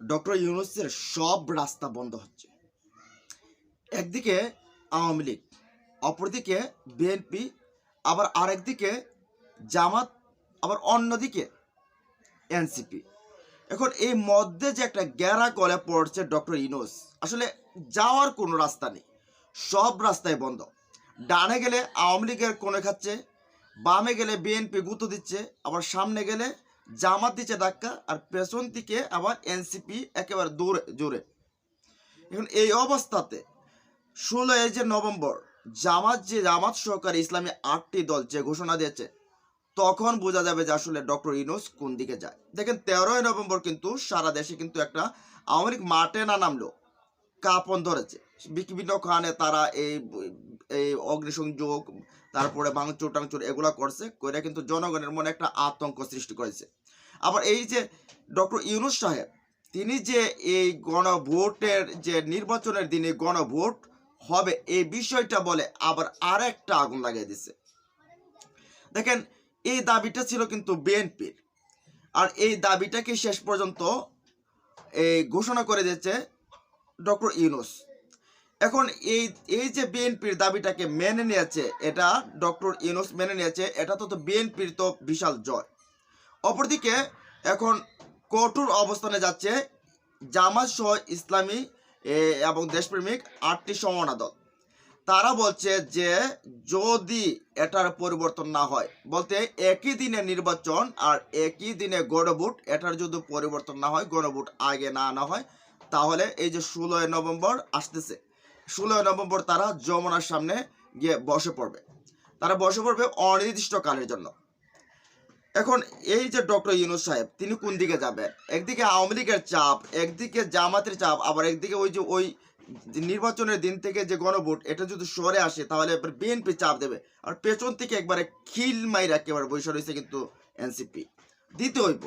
Doctor ইউনুসের সব রাস্তা বন্ধ হচ্ছে। একদিকে আওয়ামী লীগ, অপরদিকে বিএনপি, আবার আরেকদিকে জামাত, আবার অন্যদিকে এনসিপি। এখন এই মধ্যে যে একটা গ্যারা কলে পড়ছে ডক্টর ইউনুস, আসলে যাওয়ার কোনো রাস্তা নেই। সব রাস্তায় বন্ধ। ডানে গেলে আওয়ামী লীগের কোণে খাচ্ছে, বামে গেলে বিএনপি গুঁতো দিচ্ছে, আবার সামনে গেলে জামাত দিচ্ছে ধাক্কা আর পেছন দিকে আবার এনসিপি একেবারে দূরে জোরে। এখন এই অবস্থাতে ষোলো এই যে নভেম্বর, জামাত যে জামাত সহকারী ইসলামী আটটি দল যে ঘোষণা দিয়েছে, তখন বোঝা যাবে যে আসলে ডক্টর ইনোস কোন দিকে যায়। দেখেন তেরোই নভেম্বর কিন্তু সারা দেশে কিন্তু একটা আওয়ামী লীগ মাঠে না নামলো কাপন ধরেছে। বিভিন্ন খানে তারা এই এই অগ্নিসংযোগ, তারপরে ভাঙচুর, টাংচুর এগুলা করছে করে কিন্তু জনগণের মনে একটা আতঙ্ক সৃষ্টি করেছে। আবার এই যে ডক্টর ইউনুস সাহেব, তিনি যে এই গণভোটের যে নির্বাচনের দিনে গণভোট হবে এই বিষয়টা বলে আবার আরেকটা আগুন লাগিয়ে দিছে। দেখেন, এই দাবিটা ছিল কিন্তু বিএনপির। আর এই দাবিটাকে শেষ পর্যন্ত এই ঘোষণা করে দিয়েছে ডক্টর ইউনুস। এখন এই এই যে বিএনপির দাবিটাকে মেনে নিয়েছে, এটা ডক্টর ইউনুস মেনে নিয়েছে, এটা তো তো বিএনপির তো বিশাল জয়। অপরদিকে এখন কঠোর অবস্থানে যাচ্ছে জামাত সহ ইসলামী এবং দেশপ্রেমিক আটটি সমমনা দল। তারা বলছে যে যদি এটার পরিবর্তন না হয়, বলতে একই দিনে নির্বাচন আর একই দিনে গণভোট, এটার যদি পরিবর্তন না হয়, গণভোট আগে না আনা হয় তাহলে এই যে ষোলোই নভেম্বর আসতেছে। ষোলোই নভেম্বর তারা যমুনার সামনে গিয়ে বসে পড়বে। তারা বসে পড়বে অনির্দিষ্টকালের জন্য। এখন এই যে ডক্টর ইউনুস সাহেব, তিনি কোন দিকে যাবেন? একদিকে আওয়ামী লীগের চাপ, একদিকে জামাতের চাপ, আবার একদিকে ওই যে ওই নির্বাচনের দিন থেকে যে গণভোট, এটা যদি সরে আসে, তাহলে এবার বিএনপি চাপ দেবে। আর পেছন থেকে একবারে খিল মাইরা একেবারে বৈশা রয়েছে কিন্তু এনসিপি। দিতে হইব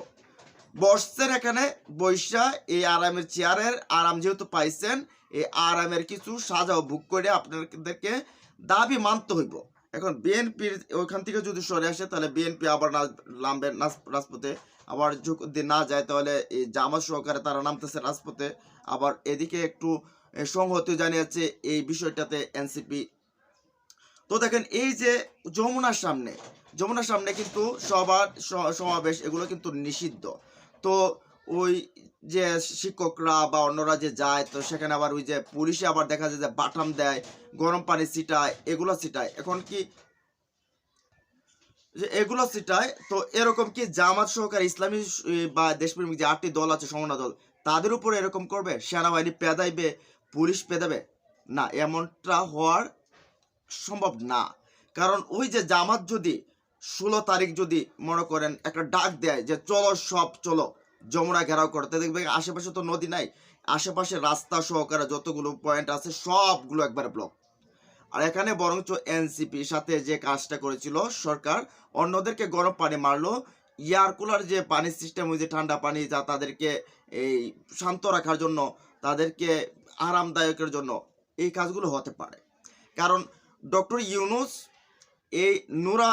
বসছেন এখানে বৈশা এই আরামের চেয়ারের। আরাম যেহেতু পাইছেন, এই আরামের কিছু সাজাও বুক করে আপনাদেরকে দাবি মানতে হইব। এখন বিএনপির ওইখান থেকে যদি সরে আসে, তাহলে বিএনপি আবার নামবে রাজপথে। আবার যদি না যায়, তাহলে এই জামাত সহকারে তারা নামতেছে রাজপথে। আবার এদিকে একটু সংহতি জানিয়েছে এই বিষয়টাতে এনসিপি। তো দেখেন, এই যে যমুনার সামনে যমুনার সামনে কিন্তু সবার সমাবেশ, এগুলো কিন্তু নিষিদ্ধ। তো ওই যে শিক্ষকরা বা অন্যরা যে যায়, তো সেখানে আবার ওই যে পুলিশে আবার দেখা যায় যে বাটাম দেয়, গরম পানি ছিটায়, এগুলো ছিটায়। এখন কি যে এগুলো ছিটায়, তো এরকম কি জামাত সহকারে ইসলামী বা দেশপ্রেমিক যে আটটি দল আছে সমনা দল, তাদের উপর এরকম করবে? সেনাবাহিনী পেদাইবে? পুলিশ পেদাবে? না, এমনটা হওয়ার সম্ভব না। কারণ ওই যে জামাত যদি ষোলো তারিখ যদি মনে করেন একটা ডাক দেয় যে, চলো সব চলো, যমুনা ঘেরাও করতে দেখবে আশেপাশে তো নদী নাই। আশেপাশে রাস্তা সহকারে যতগুলো পয়েন্ট আছে, সবগুলো একবারে ব্লক আর এখানে বরঞ্চ এনসিপির সাথে যে কাজটা করেছিল সরকার, অন্যদেরকে গরম পানি মারলো। এয়ার কুলার যে পানির সিস্টেম ওই যে ঠান্ডা পানি যা তাদেরকে এই শান্ত রাখার জন্য, তাদেরকে আরামদায়কের জন্য এই কাজগুলো হতে পারে। কারণ ডক্টর ইউনুস এই নুরা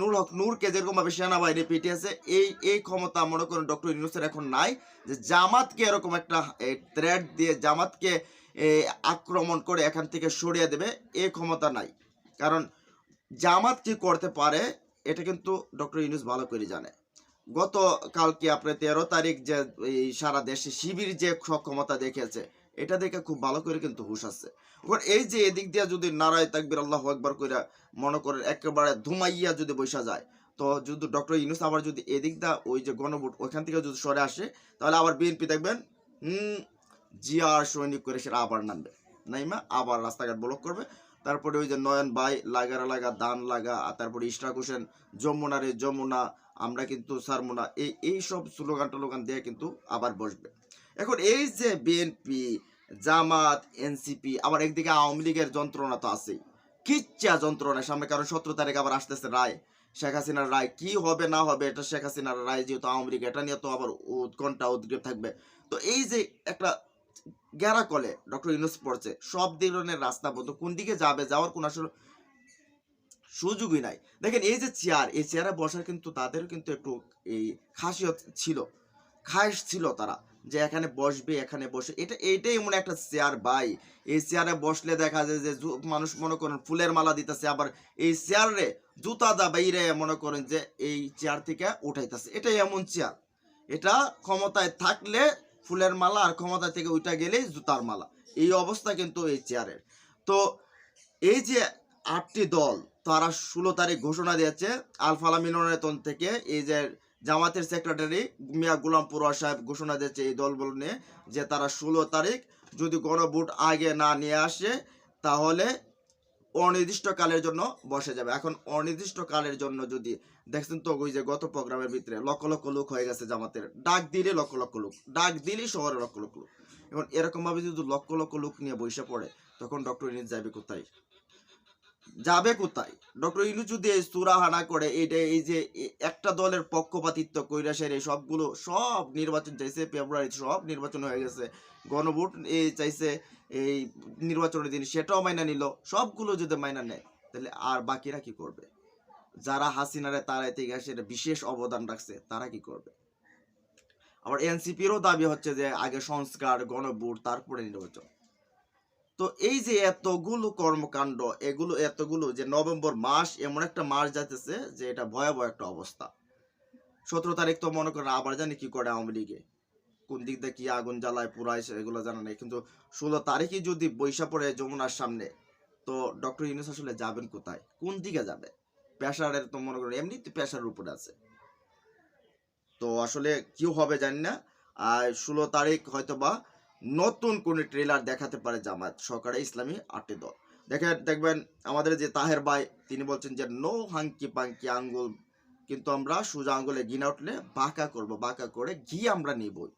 নূর হক, নূরকে যেরকমভাবে সেনাবাহিনী পিটিয়েছে, এই এই ক্ষমতা মনে করেন ডক্টর ইউনুসের এখন নাই, যে জামাতকে এরকম একটা থ্রেট দিয়ে জামাতকে আক্রমণ করে এখান থেকে সরিয়ে দেবে, এই ক্ষমতা নাই। কারণ জামাত কি করতে পারে, এটা কিন্তু ডক্টর ইউনুস ভালো করে জানে। গত কালকে আপনার তেরো তারিখ যে সারা দেশে শিবির যে সক্ষমতা দেখেছে এটা দেখে খুব ভালো করে কিন্তু হুশ আছে। এবার এই যে এদিক দিয়ে যদি নারায় তাকবির আল্লাহ একবার করে মনে করেন একেবারে ধুমাইয়া যদি বসা যায়, তো যদি ডক্টর ইউনুস আবার যদি এদিক দা ওই যে গণভোট ওইখান থেকে যদি সরে আসে, তাহলে আবার বিএনপি দেখবেন, হুম জিয়ার সৈনিক করে সেটা আবার নামবে। নাইমা আবার রাস্তাঘাট ব্লক করবে। তারপরে ওই যে নয়ন বাই লাগারা লাগা, দান লাগা, আর তারপরে ইশরাক হোসেন, যমুনা রে যমুনা, আমরা কিন্তু সারমুনা, এই এই সব স্লোগান টোলোগান দিয়ে কিন্তু আবার বসবে। এখন এই যে বিএনপি জামাত, এনসিপি, আবার একদিকে আওয়ামী লীগের যন্ত্রণা তো আছেই। কিচ্ছা যন্ত্রণা সামনে কারণ সতেরো তারিখ আবার আসতেছে রায়। শেখ হাসিনার রায় কি হবে, না হবে, এটা শেখ হাসিনার রায় যেহেতু আওয়ামী লীগ, এটা নিয়ে তো আবার উৎকণ্ঠা উদ্গ্রীব থাকবে। তো এই যে একটা গ্যারা কলে ডক্টর ইউনুস পড়ছে, সব ধরনের রাস্তা বন্ধ, কোন দিকে যাবে, যাওয়ার কোন আসলে সুযোগই নাই। দেখেন এই যে চেয়ার, এই চেয়ারে বসার কিন্তু তাদেরও কিন্তু একটু এই খাসিয়ত ছিল, খায়েশ ছিল তারা। যে এখানে বসবে, এখানে বসে। এটা এইটাই এমন একটা চেয়ার ভাই। এই চেয়ারে বসলে দেখা যায় যে মানুষ মনে করেন ফুলের মালা দিতেছে, আবার এই চেয়ারে জুতা দা বাইরে মনে করেন যে এই চেয়ার থেকে উঠাইতেছে। এটা এমন চেয়ার এটা ক্ষমতায় থাকলে ফুলের মালা আর ক্ষমতা থেকে উঠা গেলেই জুতার মালা। এই অবস্থা কিন্তু এই চেয়ারের তো এই যে আটটি দল, তারা ষোলো তারিখ ঘোষণা দিয়েছে আলফালা মিলনায়তন থেকে এই যে জামাতের সেক্রেটারি মিয়া গুলাম পুরা সাহেব ঘোষণা দিয়েছে এই দলগুলো নিয়ে যে তারা ষোলো তারিখ যদি গণভোট আগে না নিয়ে আসে, তাহলে অনির্দিষ্টকালের জন্য বসে যাবে। এখন অনির্দিষ্টকালের জন্য যদি, দেখছেন তো ওই যে গত প্রোগ্রামের ভিতরে লক্ষ লক্ষ লোক হয়ে গেছে জামাতের। ডাক দিলে লক্ষ লক্ষ লোক, ডাক দিলেই শহরে লক্ষ লক্ষ লোক। এখন এরকমভাবে যদি লক্ষ লক্ষ লোক নিয়ে বসে পড়ে, তখন ডক্টর ইনিস যাবে কোথায়? যাবে কোথায়? ডক্টর ইনু যদি এই সুরাহানা করে এইটা এই যে একটা দলের পক্ষপাতিত্ব কৈরাসের এই সবগুলো সব নির্বাচন চাইছে ফেব্রুয়ারি সব নির্বাচন হয়ে গেছে। গণভোট এই চাইছে এই নির্বাচনের দিন, সেটাও মাইনা নিল, সবগুলো যদি মাইনা নেয়, তাহলে আর বাকিরা কি করবে? যারা হাসিনারে তারাইতে গেছে বিশেষ অবদান রাখছে, তারা কি করবে? আবার এনসিপিরও দাবি হচ্ছে যে আগে সংস্কার, গণভোট, তারপরে নির্বাচন। তো এই যে এতগুলো কর্মকাণ্ড, এগুলো এতগুলো যে নভেম্বর মাস, এমন একটা মাস যাইতেছে যে এটা ভয়াবহ একটা অবস্থা। সতেরো তারিখ তো মনে করেন আবার জানি কি করে আওয়ামী লীগে। কোন দিক দিয়ে কি আগুন জ্বালায় পুরায় এগুলো জানা নেই। কিন্তু ষোলো তারিখে যদি বৈশা পড়ে যমুনার সামনে, তো ডক্টর ইউনুস আসলে যাবেন কোথায়? কোন দিকে যাবে? প্রেশারের তো মনে করেন এমনিতে প্রেশারের উপরে আছে। তো আসলে কি হবে জানি না। আর ষোলো তারিখ হয়তো বা নতুন কোন ট্রেলার দেখাতে পারে জামাত সরকারে, ইসলামী আটটি দল। দেখেন, দেখবেন আমাদের যে তাহের ভাই, তিনি বলছেন যে, নো হাঙ্কি পাঙ্কি আঙ্গুল। কিন্তু আমরা সোজা আঙ্গুলে ঘি না উঠলে বাঁকা করব, বাঁকা করে ঘি আমরা নেবই।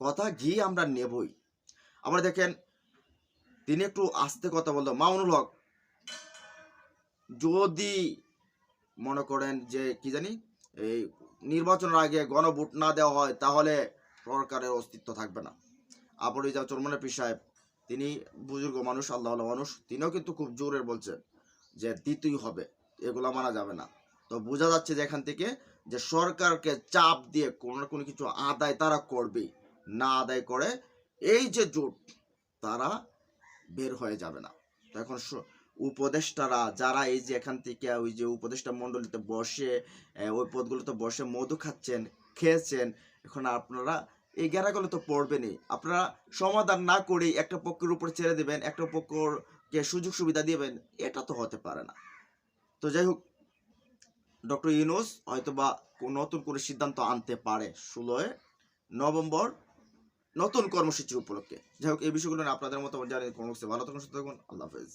কথা ঘি আমরা নেবই। আবার দেখেন, তিনি একটু আস্তে কথা বলতো মামুনুল হক, যদি মনে করেন যে, কি জানি, এই নির্বাচনের আগে গণভোট না দেওয়া হয়, তাহলে সরকারের অস্তিত্ব থাকবে না। আবার ওই যা চরমনে পীর সাহেব, তিনি বুজুর্গ মানুষ, আল্লাহ মানুষ, তিনিও কিন্তু খুব জোরের বলছেন যে দিতেই হবে, এগুলো মানা যাবে না। তো বোঝা যাচ্ছে যে এখান থেকে যে সরকারকে চাপ দিয়ে কোনো না কোনো কিছু আদায় তারা করবে না আদায় করে এই যে জোট, তারা বের হয়ে যাবে না। তো এখন উপদেষ্টারা যারা এই যে এখান থেকে ওই যে উপদেষ্টা মণ্ডলীতে বসে ওই পদগুলোতে বসে মধু খাচ্ছেন, খেয়েছেন, এখন আপনারা এই গেরাগুলো তো পড়বেনই। আপনারা সমাধান না করেই একটা পক্ষের উপর ছেড়ে দেবেন, একটা পক্ষকে সুযোগ সুবিধা দিবেন, এটা তো হতে পারে না। তো যাই হোক, ডক্টর ইউনুস হয়তো বা নতুন করে সিদ্ধান্ত আনতে পারে ষোলোয় নভেম্বর, নতুন কর্মসূচির উপলক্ষে। যাই হোক, এই বিষয়গুলো আপনাদের মতো জানেন কোনো ভালো থাকুন, সুস্থ থাকুন, আল্লাহ হাফেজ।